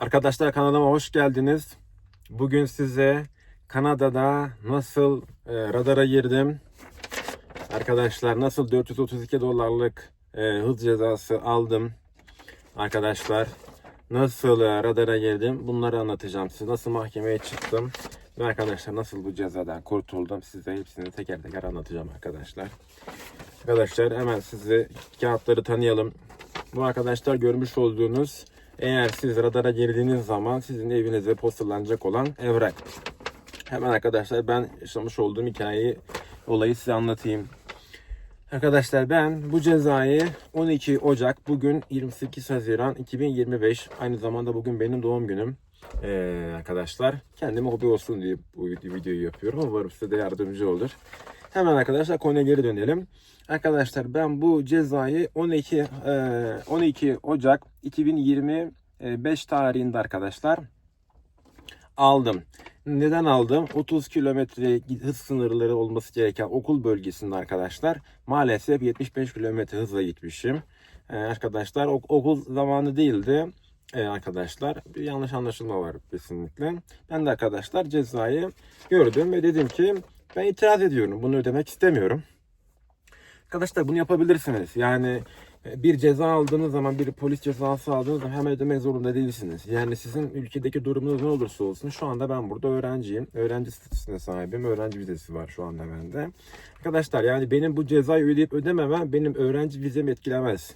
Arkadaşlar kanalıma hoş geldiniz. Bugün size Kanada'da nasıl e, radara girdim. Arkadaşlar nasıl 432 dolarlık e, hız cezası aldım. Arkadaşlar nasıl e, radara girdim bunları anlatacağım size. Nasıl mahkemeye çıktım. Ve arkadaşlar nasıl bu cezadan kurtuldum size hepsini teker teker anlatacağım arkadaşlar. Arkadaşlar hemen sizi kağıtları tanıyalım. Bu arkadaşlar görmüş olduğunuz eğer siz radara girdiğiniz zaman sizin evinize postalanacak olan evrak. Hemen arkadaşlar ben yaşamış olduğum hikayeyi, olayı size anlatayım. Arkadaşlar ben bu cezayı 12 Ocak bugün 28 Haziran 2025 aynı zamanda bugün benim doğum günüm. Ee, arkadaşlar kendime hobi olsun diye bu videoyu yapıyorum. Umarım size de yardımcı olur. Hemen arkadaşlar konuya geri dönelim. Arkadaşlar ben bu cezayı 12 e, 12 Ocak 2025 tarihinde arkadaşlar aldım. Neden aldım? 30 kilometre hız sınırları olması gereken okul bölgesinde arkadaşlar maalesef 75 kilometre hızla gitmişim. Ee, arkadaşlar ok- okul zamanı değildi. Ee, arkadaşlar bir yanlış anlaşılma var kesinlikle. Ben de arkadaşlar cezayı gördüm ve dedim ki ben itiraz ediyorum. Bunu ödemek istemiyorum. Arkadaşlar bunu yapabilirsiniz. Yani bir ceza aldığınız zaman, bir polis cezası aldığınız zaman hemen ödemek zorunda değilsiniz. Yani sizin ülkedeki durumunuz ne olursa olsun. Şu anda ben burada öğrenciyim. Öğrenci statüsüne sahibim. Öğrenci vizesi var şu anda bende. Arkadaşlar yani benim bu cezayı ödeyip ödememem benim öğrenci vizemi etkilemez.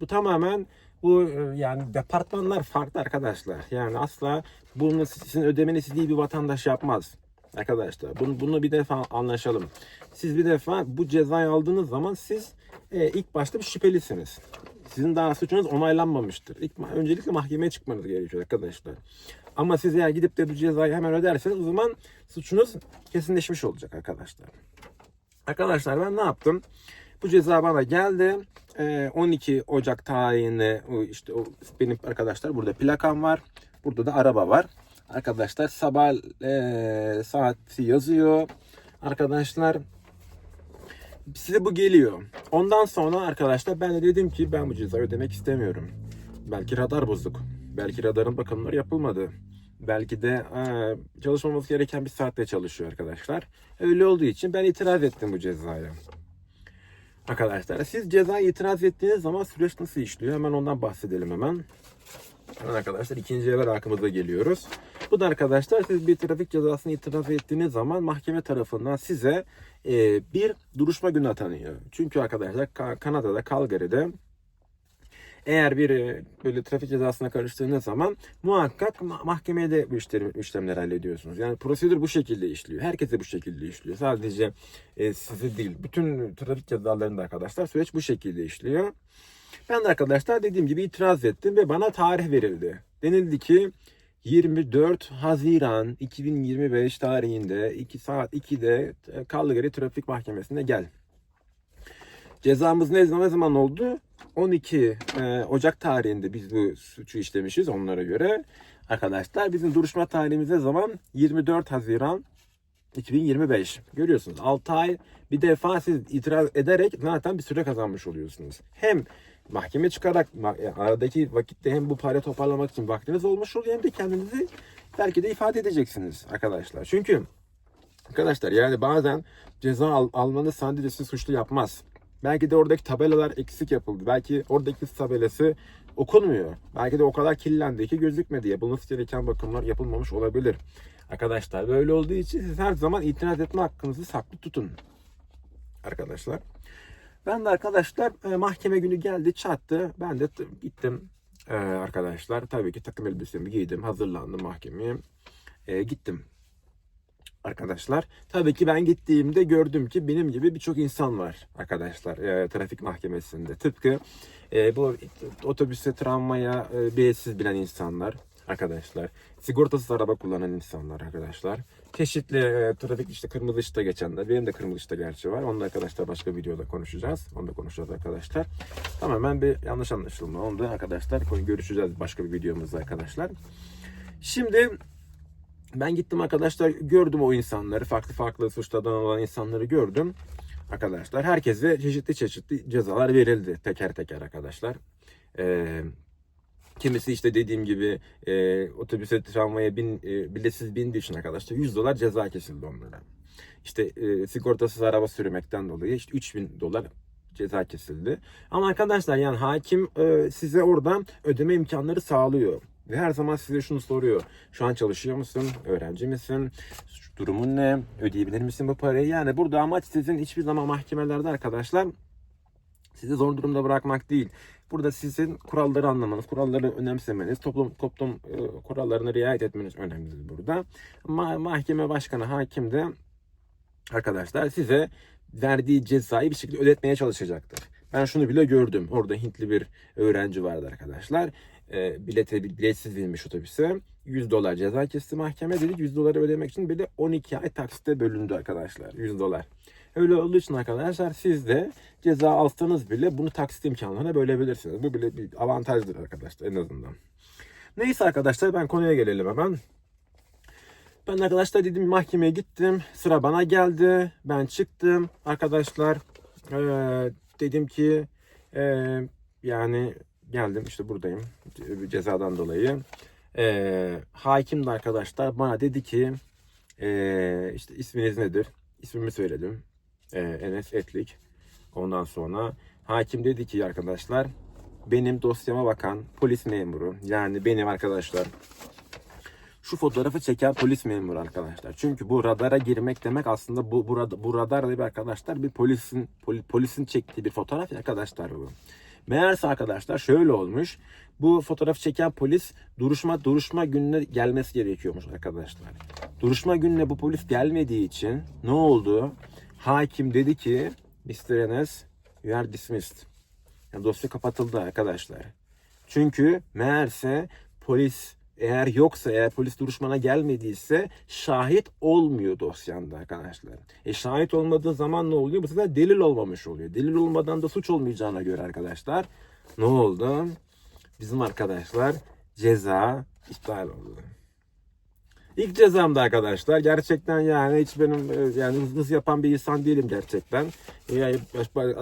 Bu tamamen bu e, yani departmanlar farklı arkadaşlar. Yani asla bunu sizin ödemeniz değil bir vatandaş yapmaz. Arkadaşlar bunu, bunu bir defa anlaşalım. Siz bir defa bu cezayı aldığınız zaman siz e, ilk başta bir şüphelisiniz. Sizin daha suçunuz onaylanmamıştır. İlk, öncelikle mahkemeye çıkmanız gerekiyor arkadaşlar. Ama siz eğer gidip de bu cezayı hemen öderseniz o zaman suçunuz kesinleşmiş olacak arkadaşlar. Arkadaşlar ben ne yaptım? Bu ceza bana geldi. Ee, 12 Ocak tarihinde işte benim arkadaşlar burada plakam var. Burada da araba var. Arkadaşlar sabah e, saati yazıyor. Arkadaşlar size bu geliyor. Ondan sonra arkadaşlar ben de dedim ki ben bu cezayı ödemek istemiyorum. Belki radar bozuk. Belki radarın bakımları yapılmadı. Belki de e, çalışmamız gereken bir saatte çalışıyor arkadaşlar. Öyle olduğu için ben itiraz ettim bu cezaya. Arkadaşlar siz cezaya itiraz ettiğiniz zaman süreç nasıl işliyor? Hemen ondan bahsedelim hemen. Hemen arkadaşlar ikinci evvel hakkımıza geliyoruz. Bu da arkadaşlar siz bir trafik cezasını itiraz ettiğiniz zaman mahkeme tarafından size e, bir duruşma günü atanıyor. Çünkü arkadaşlar Ka- Kanada'da Calgary'de eğer bir e, böyle trafik cezasına karıştığınız zaman muhakkak ma- mahkemeye de bu işlemi, işlemleri hallediyorsunuz. Yani prosedür bu şekilde işliyor. Herkese bu şekilde işliyor. Sadece e, sizi değil. Bütün trafik cezalarında arkadaşlar süreç bu şekilde işliyor. Ben de arkadaşlar dediğim gibi itiraz ettim ve bana tarih verildi. Denildi ki 24 Haziran 2025 tarihinde 2 saat 2'de Calgary Trafik Mahkemesi'ne gel. Cezamız ne zaman, ne zaman oldu? 12 e, Ocak tarihinde biz bu suçu işlemişiz onlara göre. Arkadaşlar bizim duruşma tarihimiz ne zaman? 24 Haziran 2025. Görüyorsunuz 6 ay bir defa siz itiraz ederek zaten bir süre kazanmış oluyorsunuz. Hem mahkeme çıkarak e, aradaki vakitte hem bu para toparlamak için vaktiniz olmuş oluyor hem de kendinizi belki de ifade edeceksiniz arkadaşlar. Çünkü arkadaşlar yani bazen ceza al- almanız sadece sizi suçlu yapmaz. Belki de oradaki tabelalar eksik yapıldı. Belki oradaki tabelası okunmuyor. Belki de o kadar kirlendi ki gözükmedi. Yapılması gereken bakımlar yapılmamış olabilir. Arkadaşlar böyle olduğu için siz her zaman itiraz etme hakkınızı saklı tutun. Arkadaşlar. Ben de arkadaşlar e, mahkeme günü geldi çattı. Ben de gittim e, arkadaşlar. Tabii ki takım elbisemi giydim. Hazırlandım mahkemeye. E, gittim arkadaşlar. Tabii ki ben gittiğimde gördüm ki benim gibi birçok insan var arkadaşlar e, trafik mahkemesinde. Tıpkı e, bu otobüse, tramvaya e, biletsiz bilen insanlar arkadaşlar. Sigortasız araba kullanan insanlar arkadaşlar. Çeşitli e, trafik işte kırmızı ışıkta geçenler. Benim de kırmızı ışıkta gerçi var. Onu da arkadaşlar başka videoda konuşacağız. Onu da konuşacağız arkadaşlar. Tamamen bir yanlış anlaşılma. Onu da arkadaşlar görüşeceğiz başka bir videomuzda arkadaşlar. Şimdi ben gittim arkadaşlar gördüm o insanları. Farklı farklı suçlardan olan insanları gördüm. Arkadaşlar herkese çeşitli çeşitli cezalar verildi. Teker teker arkadaşlar. Ee, Kimisi işte dediğim gibi e, otobüse tramvaya bin, e, biletsiz bindiği için arkadaşlar 100 dolar ceza kesildi onlara. İşte e, sigortasız araba sürmekten dolayı işte 3000 dolar ceza kesildi. Ama arkadaşlar yani hakim e, size oradan ödeme imkanları sağlıyor. Ve her zaman size şunu soruyor. Şu an çalışıyor musun? Öğrenci misin? Durumun ne? Ödeyebilir misin bu parayı? Yani burada amaç sizin hiçbir zaman mahkemelerde arkadaşlar sizi zor durumda bırakmak değil. Burada sizin kuralları anlamanız, kuralları önemsemeniz, toplum toplum e, kurallarına riayet etmeniz önemli burada. Ma- mahkeme başkanı, hakim de arkadaşlar size verdiği cezayı bir şekilde ödetmeye çalışacaktır. Ben şunu bile gördüm. Orada Hintli bir öğrenci vardı arkadaşlar. E, bilete, biletsiz binmiş otobüse. 100 dolar ceza kesti mahkeme. Dedik 100 doları ödemek için bir de 12 ay taksite bölündü arkadaşlar. 100 dolar. Öyle olduğu için arkadaşlar siz de ceza alsanız bile bunu taksit imkanlarına bölebilirsiniz. Bu bile bir avantajdır arkadaşlar en azından. Neyse arkadaşlar ben konuya gelelim hemen. Ben arkadaşlar dedim mahkemeye gittim. Sıra bana geldi. Ben çıktım arkadaşlar. Ee, dedim ki e, yani geldim işte buradayım ce- cezadan dolayı. Ee, hakim de arkadaşlar bana dedi ki e, işte isminiz nedir? İsmimi söyledim. Ee, Enes Etlik. Ondan sonra hakim dedi ki arkadaşlar benim dosyama bakan polis memuru yani benim arkadaşlar şu fotoğrafı çeken polis memuru arkadaşlar. Çünkü bu radara girmek demek aslında bu burada bu radar bir arkadaşlar bir polisin poli- polisin çektiği bir fotoğraf arkadaşlar bu. Meğerse arkadaşlar şöyle olmuş. Bu fotoğrafı çeken polis duruşma duruşma gününe gelmesi gerekiyormuş arkadaşlar. Duruşma gününe bu polis gelmediği için ne oldu? Hakim dedi ki Mr. Enes you are dismissed. Yani dosya kapatıldı arkadaşlar. Çünkü meğerse polis eğer yoksa eğer polis duruşmana gelmediyse şahit olmuyor dosyanda arkadaşlar. E şahit olmadığı zaman ne oluyor? Bu sefer delil olmamış oluyor. Delil olmadan da suç olmayacağına göre arkadaşlar ne oldu? Bizim arkadaşlar ceza iptal oldu. İlk cezamda arkadaşlar gerçekten yani hiç benim e, yani hız, hız yapan bir insan değilim gerçekten. Yani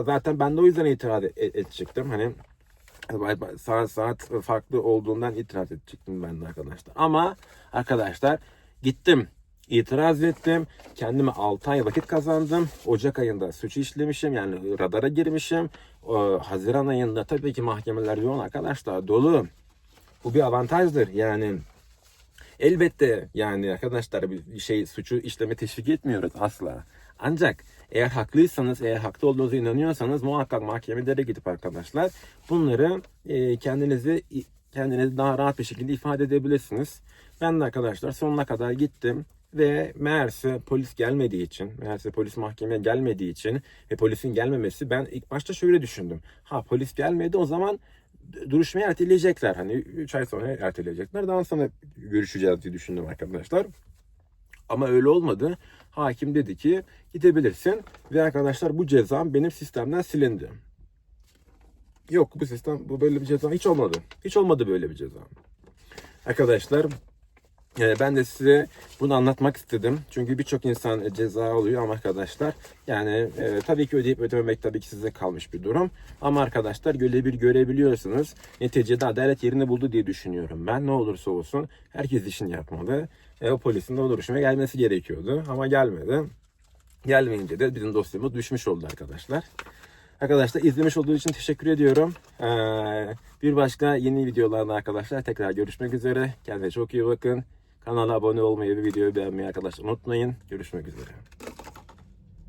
zaten ben de o yüzden itiraz edecektim. Hani saat saat farklı olduğundan itiraz edecektim ben de arkadaşlar. Ama arkadaşlar gittim itiraz ettim. Kendime 6 ay vakit kazandım. Ocak ayında suçu işlemişim. Yani radara girmişim. Haziran ayında tabii ki mahkemeler yoğun arkadaşlar dolu. Bu bir avantajdır. Yani elbette yani arkadaşlar bir şey suçu işleme teşvik etmiyoruz asla. Ancak eğer haklıysanız, eğer haklı olduğunuza inanıyorsanız muhakkak mahkemelere gidip arkadaşlar bunları e, kendinizi kendinizi daha rahat bir şekilde ifade edebilirsiniz. Ben de arkadaşlar sonuna kadar gittim ve meğerse polis gelmediği için, meğerse polis mahkemeye gelmediği için ve polisin gelmemesi ben ilk başta şöyle düşündüm. Ha polis gelmedi o zaman duruşmayı erteleyecekler. Hani 3 ay sonra erteleyecekler. Daha sonra görüşeceğiz diye düşündüm arkadaşlar. Ama öyle olmadı. Hakim dedi ki gidebilirsin ve arkadaşlar bu cezam benim sistemden silindi. Yok bu sistem bu böyle bir ceza hiç olmadı. Hiç olmadı böyle bir ceza. Arkadaşlar e, ben de size bunu anlatmak istedim. Çünkü birçok insan ceza alıyor ama arkadaşlar yani e, tabii ki ödeyip ödememek tabii ki size kalmış bir durum. Ama arkadaşlar görebil görebiliyorsunuz. Neticede adalet yerini buldu diye düşünüyorum ben. Ne olursa olsun herkes işini yapmalı. E, o polisin de o duruşmaya gelmesi gerekiyordu ama gelmedi. Gelmeyince de bizim dosyamız düşmüş oldu arkadaşlar. Arkadaşlar izlemiş olduğunuz için teşekkür ediyorum. Ee, bir başka yeni videolarda arkadaşlar tekrar görüşmek üzere. Kendinize çok iyi bakın. Kanala abone olmayı ve videoyu beğenmeyi arkadaşlar unutmayın. Görüşmek üzere.